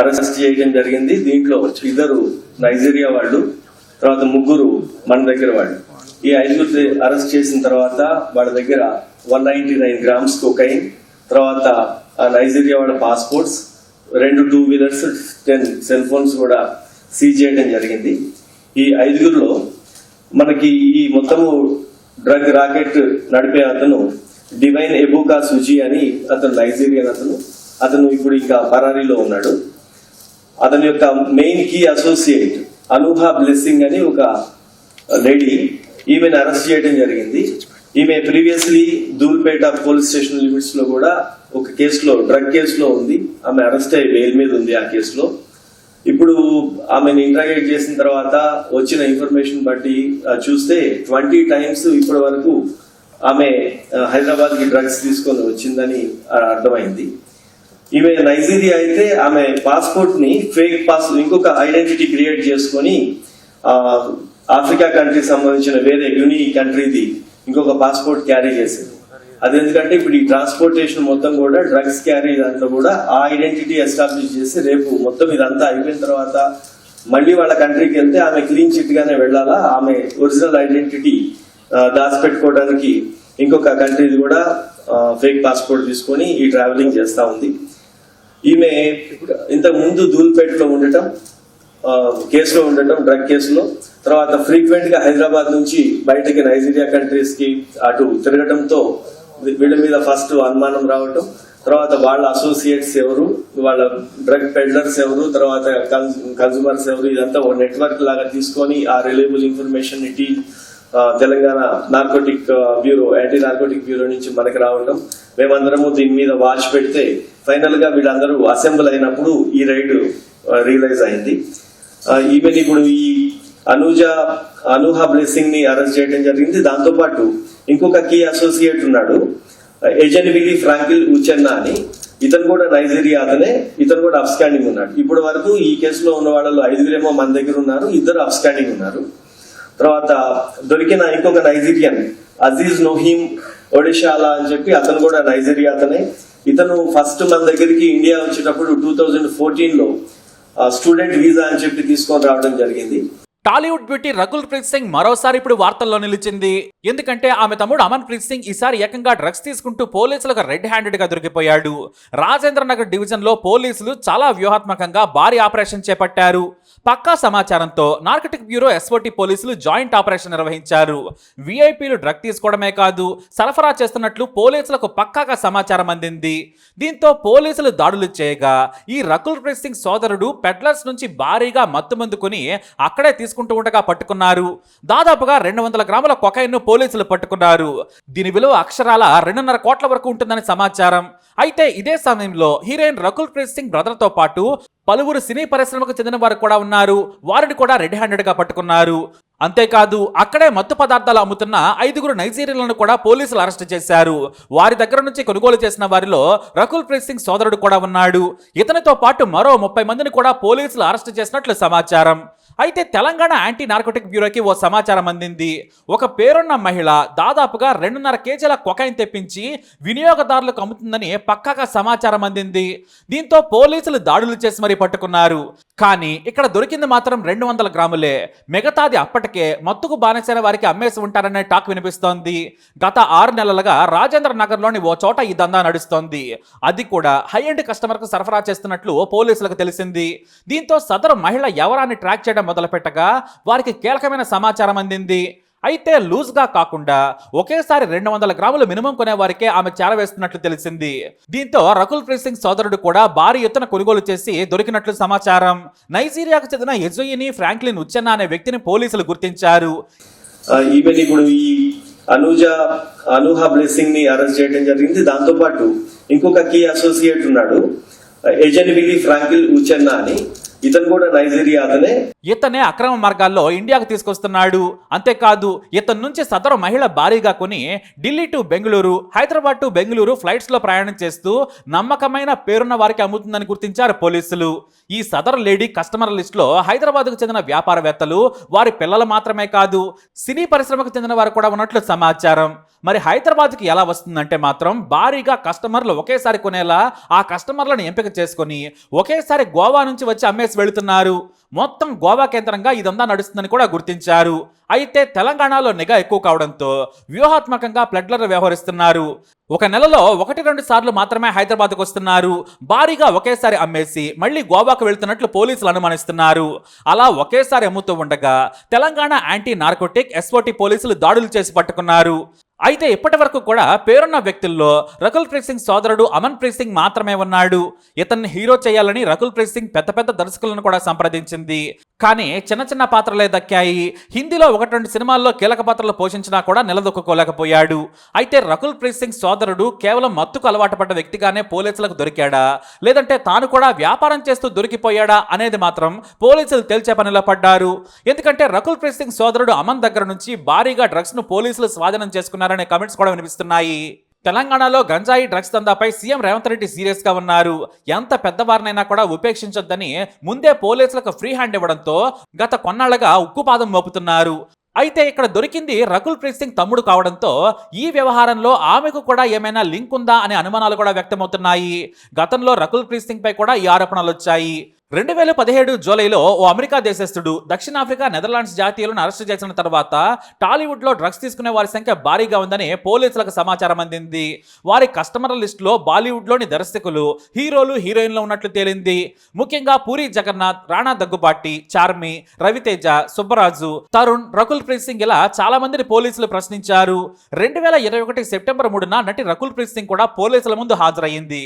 Arrest చేయడం జరిగింది. దీంట్లో ఇద్దరు నైజీరియా వాళ్ళు తర్వాత ముగ్గురు మన దగ్గర వాళ్ళు. ఈ ఐదుగురు అరెస్ట్ చేసిన తర్వాత వాళ్ళ దగ్గర one ninety nine grams cocaine తర్వాత ఆ నైజీరియా వాళ్ళ పాస్పోర్ట్స్ రెండు two wheelers ten cell phones కూడా సీజ్ చేయడం జరిగింది. ఈ ఐదుగురులో మనకి ఈ మొత్తము డ్రగ్ రాకెట్ నడిపే అతను డివైన్ ఎబోకా సుజీ అని అతను నైజీరియన్ అతను. అతను ఇప్పుడు ఇంకా పరారీలో ఉన్నాడు. అతని యొక్క మెయిన్ కీ అసోసియేట్ అనుహా బ్లెస్సింగ్ అని ఒక లేడీ ఈమెను అరెస్ట్ చేయడం జరిగింది. ఈమె ప్రీవియస్లీ దూల్పేట పోలీస్ స్టేషన్ లిమిట్స్లో కూడా ఒక కేసులో డ్రగ్ కేసులో ఉంది. ఆమె అరెస్ట్ అయ్యి బెయిల్ మీద ఉంది ఆ కేసులో ఇప్పుడు ఆమెను ఇంటరాగేట్ చేసిన తర్వాత వచ్చిన ఇన్ఫర్మేషన్ బట్టి చూస్తే ట్వంటీ టైమ్స్ ఇప్పటి వరకు ఆమె హైదరాబాద్కి డ్రగ్స్ తీసుకొని వచ్చిందని అర్థమైంది. ఈమె నైజీరియా అయితే ఆమె పాస్పోర్ట్ని ఫేక్ పాస్ ఇంకొక ఐడెంటిటీ క్రియేట్ చేసుకొని ఆ, ఆఫ్రికా కంట్రీ సంబంధించిన వేరే యుని కంట్రీది ఇంకొక పాస్పోర్ట్ క్యారీ చేసింది. అది ఎందుకంటే ఇప్పుడు ఈ ట్రాన్స్పోర్టేషన్ మొత్తం కూడా డ్రగ్స్ క్యారీ దాంట్లో కూడా ఆ ఐడెంటిటీ ఎస్టాబ్లిష్ చేసి రేపు మొత్తం ఇదంతా అయిపోయిన తర్వాత మళ్ళీ వాళ్ళ కంట్రీకి వెళ్తే ఆమె క్లీన్ చిట్ గానే వెళ్ళాలా? ఆమె ఒరిజినల్ ఐడెంటిటీ దాచిపెట్టుకోవడానికి ఇంకొక కంట్రీది కూడా ఫేక్ పాస్పోర్ట్ తీసుకొని ఈ ట్రావెలింగ్ చేస్తా ఉంది. ఈమె ఇంతకు ముందు దూల్పేటలో ఉండటం కేసులో ఉండటం డ్రగ్ కేసులో తర్వాత ఫ్రీక్వెంట్గా హైదరాబాద్ నుంచి బయటకి నైజీరియా కంట్రీస్కి అటు తిరగటంతో వీళ్ళ మీద ఫస్ట్ అనుమానం రావటం తర్వాత వాళ్ళ అసోసియేట్స్ ఎవరు వాళ్ళ డ్రగ్ పెడ్లర్స్ ఎవరు తర్వాత కన్సూమర్స్ ఎవరు ఇదంతా ఒక నెట్వర్క్ లాగా తీసుకొని ఆ రిలయబుల్ ఇన్ఫర్మేషన్ ఇటీ Telangana narcotic bureau anti narcotic bureau నుంచి మనకి రావటం మేమందరము దీని మీద వాచ్ పెడితే ఫైనల్గా వీళ్ళందరూ అసెంబ్ల్ అయినప్పుడు ఈ రైడ్ రియలైజ్ అయింది. ఈవెన్ ఇప్పుడు ఈ అనుజ అనూహ బ్లెస్సింగ్ని అరెస్ట్ చేయడం జరిగింది. దాంతో పాటు ఇంకొక కీ అసోసియేట్ ఉన్నాడు ఎజన్విలి ఫ్రాంకిల్ ఉచెన్న అని. ఇతను కూడా నైజీరియా అతనే ఇతను కూడా అబ్స్కాండింగ్ ఉన్నాడు. ఇప్పటి వరకు ఈ కేసులో ఉన్న వాళ్ళలో ఐదుగురేమో మన దగ్గర ఉన్నారు ఇద్దరు అప్స్కాండింగ్ ఉన్నారు. తర్వాత దొరికిన ఇంకొక నైజీరియన్ అజీజ్ నోహీమ్ ఒడిషాలా అని చెప్పి అతను కూడా నైజీరియా అతనే. ఇతను ఫస్ట్ మన దగ్గరికి ఇండియా వచ్చేటప్పుడు టూ థౌజండ్ ఫోర్టీన్లో స్టూడెంట్ వీసా అని చెప్పి తీసుకొని రావడం జరిగింది. టాలీవుడ్ బ్యూటీ రకుల్ ప్రీత్ సింగ్ మరోసారి ఇప్పుడు వార్తల్లో నిలిచింది. ఎందుకంటే ఆమె తమ్ముడు అమన్ ప్రీత్ సింగ్ ఈసారి ఏకంగా డ్రగ్స్ తీసుకుంటూ పోలీసులకు రెడ్ హ్యాండెడ్గా దొరికిపోయాడు. రాజేంద్ర నగర్ డివిజన్లో పోలీసులు చాలా వ్యూహాత్మకంగా భారీ ఆపరేషన్ చేపట్టారు. పక్కా సమాచారంతో నార్కటిక్ బ్యూరో ఎస్ఓటి పోలీసులు జాయింట్ ఆపరేషన్ నిర్వహించారు. విఐపీలు డ్రగ్ తీసుకోవడమే కాదు సరఫరా చేస్తున్నట్లు పోలీసులకు పక్కాగా సమాచారం అందింది. దీంతో పోలీసులు దాడులు చేయగా ఈ రకుల్ ప్రీత్ సింగ్ సోదరుడు పెడ్లర్స్ నుంచి భారీగా మత్తుమందుకుని అక్కడే తీసుకుంటూ ఉండగా పట్టుకున్నారు. దాదాపుగా రెండు వందల గ్రాముల కొకైన్ను పోలీసులు పట్టుకున్నారు. దీని విలువ అక్షరాల రెండున్నర కోట్ల వరకు ఉంటుందని సమాచారం. అయితే ఇదే సమయంలో హీరోయిన్ రకుల్ ప్రీత్ సింగ్ బ్రదర్తో పాటు పలువురు సినీ పరిశ్రమకు చెందిన వారు కూడా ఉన్నారు. వారిని కూడా రెడ్ హ్యాండెడ్గా పట్టుకున్నారు. అంతేకాదు అక్కడే మత్తు పదార్థాలు అమ్ముతున్న ఐదుగురు నైజీరియన్లను కూడా పోలీసులు అరెస్ట్ చేశారు. వారి దగ్గర నుంచి కొనుగోలు చేసిన వారిలో రకుల్ ప్రీత్ సింగ్ సోదరుడు కూడా ఉన్నాడు. ఇతనితో పాటు మరో ముప్పై మందిని కూడా పోలీసులు అరెస్ట్ చేసినట్లు సమాచారం. అయితే తెలంగాణ యాంటీ నార్కోటిక్ బ్యూరోకి ఓ సమాచారం అందింది. ఒక పేరున్న మహిళ దాదాపుగా రెండున్నర కేజీల కొకైన్ తెప్పించి వినియోగదారులకు అమ్ముతుందని పక్కాగా సమాచారం అందింది. దీంతో పోలీసులు దాడులు చేసి మరీ పట్టుకున్నారు. కానీ ఇక్కడ దొరికింది మాత్రం రెండు వందల గ్రాములే. మిగతాది అప్పటికే మత్తుకు బానిసైన వారికి అమ్మేసి ఉంటారనే టాక్ వినిపిస్తోంది. గత ఆరు నెలలుగా రాజేంద్ర నగర్లోని ఓ చోట ఈ దందా నడుస్తోంది. అది కూడా హై ఎండ్ కస్టమర్కు సరఫరా చేస్తున్నట్లు పోలీసులకు తెలిసింది. దీంతో సదరు మహిళ ఎవరాన్ని ట్రాక్ చేయడం మొదలుపెట్టగా వారికి కీలకమైన సమాచారం అందింది. అయితే లూజ్గా కాకుండా ఒకేసారి రెండు వందల గ్రాములు మినిమం కొనే వారికే ఆమె చేరవేస్తున్నట్లు తెలిసింది. దీంతో రకుల్ ప్రీత్ సింగ్ సోదరుడు కూడా భారీ ఎత్తున కొనుగోలు చేసి దొరికినట్లు సమాచారం. నైజీరియాకు చెందిన ఎజోయిని ఫ్రాంక్లిన్ ఉచ్చన్న అనే వ్యక్తిని పోలీసులు గుర్తించారు. ఈవెన్ ఇప్పుడు ఈ అనుజ అనూహ బ్లెస్సింగ్ని అరెస్ట్ చేయడం జరిగింది. దాంతో పాటు ఇంకొక కీ అసోసియేట్ ఉన్నాడు ఎజెనిబిలి ఫ్రాంకిల్ ఉచెన్న అని. ఇతను కూడా నైజీరియా అతనే. ఇతనే అక్రమ మార్గాల్లో ఇండియాకు తీసుకొస్తున్నాడు. అంతేకాదు ఇతని నుంచి సదరు మహిళ భారీగా కొని ఢిల్లీ టు బెంగళూరు హైదరాబాద్ టు బెంగళూరు ఫ్లైట్స్లో ప్రయాణం చేస్తూ నమ్మకమైన పేరున్న వారికి అమ్ముతుందని గుర్తించారు పోలీసులు. ఈ సదరు లేడీ కస్టమర్ లిస్ట్లో హైదరాబాద్కు చెందిన వ్యాపారవేత్తలు వారి పిల్లలు మాత్రమే కాదు సినీ పరిశ్రమకు చెందిన వారు కూడా ఉన్నట్లు సమాచారం. మరి హైదరాబాద్కి ఎలా వస్తుందంటే మాత్రం భారీగా కస్టమర్లు ఒకేసారి కొనేలా ఆ కస్టమర్లను ఎంపిక చేసుకొని ఒకేసారి గోవా నుంచి వచ్చి అమ్మేసి వెళుతున్నారు. మొత్తం గోవా కేంద్రంగా ఇదంతా నడుస్తుందని కూడా గుర్తించారు. అయితే తెలంగాణలో నిఘా ఎక్కువ కావడంతో వ్యూహాత్మకంగా ప్లడ్లర్ వ్యవహరిస్తున్నారు. ఒక నెలలో ఒకటి రెండు సార్లు మాత్రమే హైదరాబాద్కు వస్తున్నారు. భారీగా ఒకేసారి అమ్మేసి మళ్ళీ గోవాకు వెళ్తున్నట్లు పోలీసులు అనుమానిస్తున్నారు. అలా ఒకేసారి అమ్ముతూ ఉండగా తెలంగాణ యాంటీ నార్కోటిక్ ఎస్ఓటి పోలీసులు దాడులు చేసి పట్టుకున్నారు. అయితే ఇప్పటి వరకు కూడా పేరున్న వ్యక్తుల్లో రకుల్ ప్రీత్ సింగ్ సోదరుడు అమన్ ప్రీత్ సింగ్ మాత్రమే ఉన్నాడు. ఇతన్ని హీరో చేయాలని రకుల్ ప్రీత్ సింగ్ పెద్ద పెద్ద దర్శకులను కూడా సంప్రదించింది. కానీ చిన్న చిన్న పాత్రలే దక్కాయి. హిందీలో ఒకటి రెండు సినిమాల్లో కీలక పాత్రలు పోషించినా కూడా నిలదొక్కుకోలేకపోయాడు. అయితే రకుల్ ప్రీత్ సింగ్ సోదరుడు కేవలం మత్తుకు అలవాటు పడ్డ వ్యక్తిగానే పోలీసులకు దొరికాడా? లేదంటే తాను కూడా వ్యాపారం చేస్తూ దొరికిపోయాడా అనేది మాత్రం పోలీసులు తేల్చే పనిలో పడ్డారు. ఎందుకంటే రకుల్ ప్రీత్ సింగ్ సోదరుడు అమన్ దగ్గర నుంచి భారీగా డ్రగ్స్ను పోలీసులు స్వాధీనం చేసుకున్నారనే కమెంట్స్ కూడా వినిపిస్తున్నాయి. తెలంగాణలో గంజాయి డ్రగ్స్ దందాపై సీఎం రేవంత్ రెడ్డి సీరియస్గా ఉన్నారు. ఎంత పెద్దవారినైనా కూడా ఉపేక్షించొద్దని ముందే పోలీసులకు ఫ్రీ హ్యాండ్ ఇవ్వడంతో గత కొన్నాళ్ళుగా ఉక్కుపాదం మోపుతున్నారు. అయితే ఇక్కడ దొరికింది రకుల్ ప్రీత్ సింగ్ తమ్ముడు కావడంతో ఈ వ్యవహారంలో ఆమెకు కూడా ఏమైనా లింక్ ఉందా అనే అనుమానాలు కూడా వ్యక్తమవుతున్నాయి. గతంలో రకుల్ ప్రీత్ సింగ్ పై కూడా ఈ ఆరోపణలు వచ్చాయి రెండు వేల పదిహేడు జూలైలో ఓ అమెరికా దేశస్థుడు దక్షిణాఫ్రికా నెదర్లాండ్స్ జాతీయులను అరెస్టు చేసిన తర్వాత టాలీవుడ్లో డ్రగ్స్ తీసుకునే వారి సంఖ్య భారీగా ఉందని పోలీసులకు సమాచారం అందింది. వారి కస్టమర్ల లిస్టులో బాలీవుడ్లోని దర్శకులు హీరోలు హీరోయిన్లు ఉన్నట్లు తేలింది. ముఖ్యంగా పూరి జగన్నాథ్ రాణా దగ్గుబాటి చార్మి రవితేజ సుబ్బరాజు తరుణ్ రకుల్ ప్రీత్ సింగ్ ఇలా చాలా మందిని పోలీసులు ప్రశ్నించారు. రెండు వేల ఇరవై ఒకటి సెప్టెంబర్ మూడున నటి రకుల్ ప్రీత్ సింగ్ కూడా పోలీసుల ముందు హాజరయ్యింది.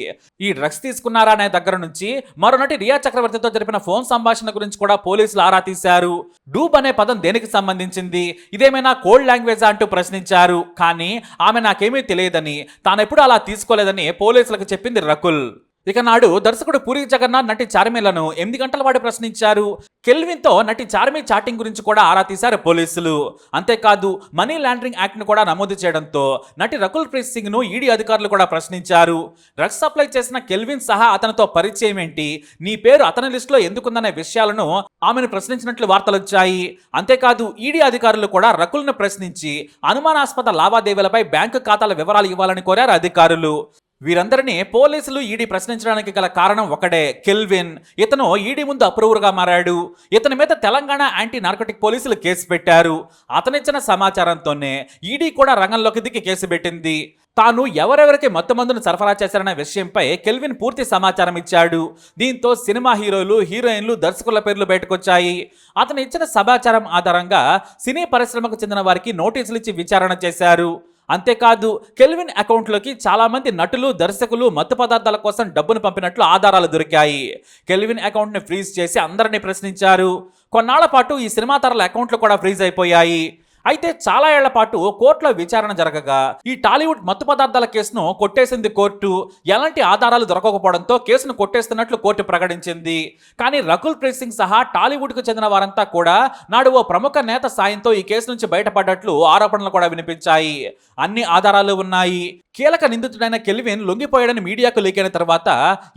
ఈ డ్రగ్స్ తీసుకున్నారా అనే దగ్గర నుంచి మరో నటి రియా చక్రవర్తి చక్రవర్తితో జరిపిన ఫోన్ సంభాషణ గురించి కూడా పోలీసులు ఆరా తీశారు. డూబ్ అనే పదం దేనికి సంబంధించింది? ఇదేమైనా కోల్డ్ లాంగ్వేజ్ అంటూ ప్రశ్నించారు. కానీ ఆమె నాకేమీ తెలియదని తానెప్పుడు అలా తీసుకోలేదని పోలీసులకు చెప్పింది రకుల్. ఇక నాడు దర్శకుడు పూరి జగన్నాథ్ నటి చార్మిలను ఎనిమిది గంటల వాడు ప్రశ్నించారు. కెల్విన్తో నటి చార్మి చాటింగ్ గురించి కూడా ఆరా తీశారు పోలీసులు. అంతేకాదు మనీ లాండరింగ్ యాక్ట్ను కూడా నమోదు చేయడంతో నటి రకుల్ ప్రీత్ సింగ్ను ఈడీ అధికారులు కూడా ప్రశ్నించారు. డ్రగ్స్ సప్లై చేసిన కెల్విన్ సహా అతనితో పరిచయం ఏంటి? నీ పేరు అతని లిస్టులో ఎందుకుందనే విషయాలను ఆమెను ప్రశ్నించినట్లు వార్తలు వచ్చాయి. అంతేకాదు ఈడీ అధికారులు కూడా రకుల్ను ప్రశ్నించి అనుమానాస్పద లావాదేవీలపై బ్యాంకు ఖాతాల వివరాలు ఇవ్వాలని కోరారు అధికారులు. వీరందరినీ పోలీసులు ఈడీ ప్రశ్నించడానికి గల కారణం ఒకడే కెల్విన్. ఇతను ఈడీ ముందు అప్రూవర్గా మారాడు. ఇతని మీద తెలంగాణ యాంటీ నార్కోటిక్ పోలీసులు కేసు పెట్టారు. అతనిచ్చిన సమాచారంతోనే ఈడీ కూడా రంగంలోకి దిగి కేసు పెట్టింది. తాను ఎవరెవరికి మత్తు మందును సరఫరా చేశారనే విషయంపై కెల్విన్ పూర్తి సమాచారం ఇచ్చాడు. దీంతో సినిమా హీరోలు హీరోయిన్లు దర్శకుల పేర్లు బయటకొచ్చాయి. అతను ఇచ్చిన సమాచారం ఆధారంగా సినీ పరిశ్రమకు చెందిన వారికి నోటీసులు ఇచ్చి విచారణ చేశారు. అంతేకాదు కెల్విన్ అకౌంట్లోకి చాలామంది నటులు దర్శకులు మత్తు పదార్థాల కోసం డబ్బును పంపినట్లు ఆధారాలు దొరికాయి. కెల్విన్ అకౌంట్ని ఫ్రీజ్ చేసి అందరినీ ప్రశ్నించారు. కొన్నాళ్ళ పాటు ఈ సినిమా తరల అకౌంట్లు కూడా ఫ్రీజ్ అయిపోయాయి. అయితే చాలా ఏళ్ళ పాటు కోర్టులో విచారణ జరగగా ఈ టాలీవుడ్ మత్తు పదార్థాల కేసును కొట్టేసింది కోర్టు. ఎలాంటి ఆధారాలు దొరకకపోవడంతో కేసును కొట్టేస్తున్నట్లు కోర్టు ప్రకటించింది. కానీ రకుల్ ప్రీత్ సింగ్ సహా టాలీవుడ్కు చెందిన వారంతా కూడా నాడు ఓ ప్రముఖ నేత సాయంతో ఈ కేసు నుంచి బయటపడ్డట్లు ఆరోపణలు కూడా వినిపించాయి. అన్ని ఆధారాలు ఉన్నాయి. కీలక నిందితుడైన కెల్విన్ లొంగిపోయాడని మీడియాకు లీకైన తర్వాత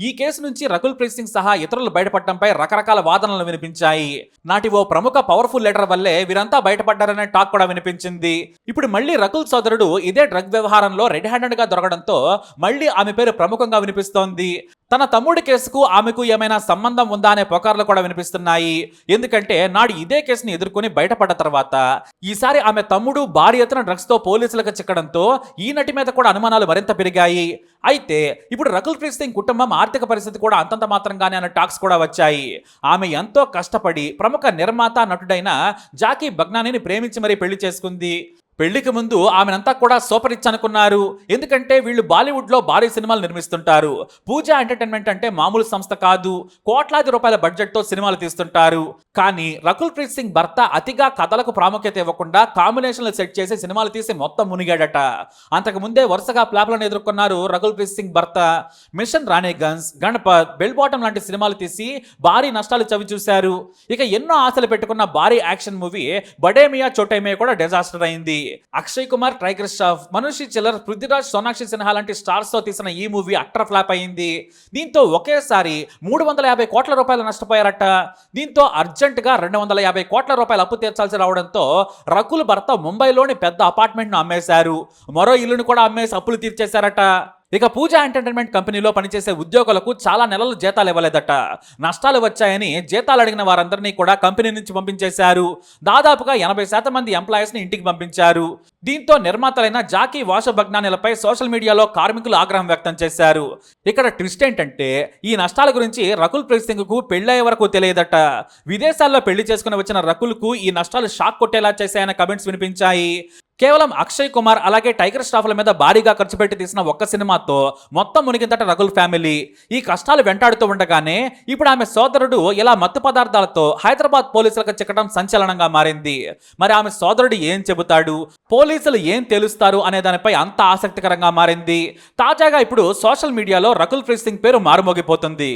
ఈ కేసు నుంచి రకుల్ ప్రీత్ సింగ్ సహా ఇతరులు బయటపడటంపై రకరకాల వాదనలు వినిపించాయి. నాటి ఓ ప్రముఖ పవర్ఫుల్ లీడర్ వల్లే వీరంతా బయటపడ్డారనే టాక్ కూడా వినిపించింది. ఇప్పుడు మళ్ళీ రకుల్ సోదరుడు ఇదే డ్రగ్ వ్యవహారంలో రెడ్ హ్యాండెడ్గా దొరకడంతో మళ్ళీ ఆమె పేరు ప్రముఖంగా వినిపిస్తోంది. తన తమ్ముడి కేసుకు ఆమెకు ఏమైనా సంబంధం ఉందా అనే పొకార్లు కూడా వినిపిస్తున్నాయి. ఎందుకంటే నాడు ఇదే కేసుని ఎదుర్కొని బయటపడ్డ తర్వాత ఈసారి ఆమె తమ్ముడు భారీ ఎత్తున డ్రగ్స్తో పోలీసులకు చిక్కడంతో ఈ నటి మీద కూడా అనుమానాలు మరింత పెరిగాయి. అయితే ఇప్పుడు రకుల్ ప్రీత్ సింగ్ కుటుంబం ఆర్థిక పరిస్థితి కూడా అంతంత మాత్రంగానే అన్న టాక్స్ కూడా వచ్చాయి. ఆమె ఎంతో కష్టపడి ప్రముఖ నిర్మాత నటుడైన జాకీ బగ్నానీని ప్రేమించి మరీ పెళ్ళి చేసుకుంది. పెళ్ళికి ముందు ఆమెనంతా కూడా సూపర్ రిచ్ అనుకున్నారు. ఎందుకంటే వీళ్ళు బాలీవుడ్లో భారీ సినిమాలు నిర్మిస్తుంటారు. పూజ ఎంటర్టైన్మెంట్ అంటే మామూలు సంస్థ కాదు. కోట్లాది రూపాయల బడ్జెట్తో సినిమాలు తీస్తుంటారు. కానీ రకుల్ ప్రీత్ సింగ్ భర్త అతిగా కథలకు ప్రాముఖ్యత ఇవ్వకుండా కాంబినేషన్లు సెట్ చేసి సినిమాలు తీసి మొత్తం మునిగాడట. అంతకు ముందే వరుసగా ప్లాప్లను ఎదుర్కొన్నారు రకుల్ ప్రీత్ సింగ్ భర్త. Mission Raniganj Ganapath Bell Bottom లాంటి సినిమాలు తీసి భారీ నష్టాలు చవి చూశారు. ఇక ఎన్నో ఆశలు పెట్టుకున్న భారీ యాక్షన్ మూవీ బడేమియా చోటేమియా కూడా డిజాస్టర్ అయింది. అక్షయ్ కుమార్ టైగర్ షాఫ్ మనుషి చిల్లర్ పృథ్వీరాజ్ సోనాక్షి సిన్హా లాంటి స్టార్స్తో తీసిన ఈ మూవీ అట్టర్ ఫ్లాప్ అయింది. దీంతో ఒకేసారి మూడు వందల యాభై కోట్ల రూపాయలు నష్టపోయారట. దీంతో అర్జెంట్గా రెండు వందల యాభై కోట్ల రూపాయలు అప్పు తీర్చాల్సి రావడంతో రకుల్ భర్త ముంబైలోని పెద్ద అపార్ట్మెంట్ను అమ్మేశారు. మరో ఇల్లును కూడా అమ్మేసి అప్పులు తీర్చేశారట. ఇక పూజ ఎంటర్టైన్మెంట్ కంపెనీలో పనిచేసే ఉద్యోగులకు చాలా నెలలు జీతాలు ఇవ్వలేదట. నష్టాలు వచ్చాయని జీతాలు అడిగిన వారందరినీ కూడా కంపెనీ నుంచి పంపించేశారు. దాదాపుగా ఎనభై శాతం మంది ఎంప్లాయీస్ని ఇంటికి పంపించారు. దీంతో నిర్మాతలైన జాకీ వాసభగ్నానిలపై సోషల్ మీడియాలో కార్మికులు ఆగ్రహం వ్యక్తం చేశారు. ఇక్కడ ట్విస్ట్ ఏంటంటే ఈ నష్టాల గురించి రకుల్ ప్రీత్ సింగ్కు పెళ్ళయ్యే వరకు తెలియదట. విదేశాల్లో పెళ్ళి చేసుకుని వచ్చిన రకుల్కు ఈ నష్టాలు షాక్ కొట్టేలా చేశాయన్న కమెంట్స్ వినిపించాయి. కేవలం అక్షయ్ కుమార్ అలాగే టైగర్ స్టాఫ్ల మీద భారీగా ఖర్చు పెట్టి తీసిన ఒక్క సినిమాతో మొత్తం మునిగిందట రకుల్ ఫ్యామిలీ. ఈ కష్టాలు వెంటాడుతూ ఉండగానే ఇప్పుడు ఆమె సోదరుడు ఇలా మత్తు పదార్థాలతో హైదరాబాద్ పోలీసులకు చిక్కడం సంచలనంగా మారింది. మరి ఆమె సోదరుడు ఏం చెబుతాడు? పోలీసులు ఏం తెలుస్తారు అనే దానిపై అంత ఆసక్తికరంగా మారింది. తాజాగా ఇప్పుడు సోషల్ మీడియాలో రకుల్ ప్రీత్ సింగ్ పేరు మారుమోగిపోతుంది.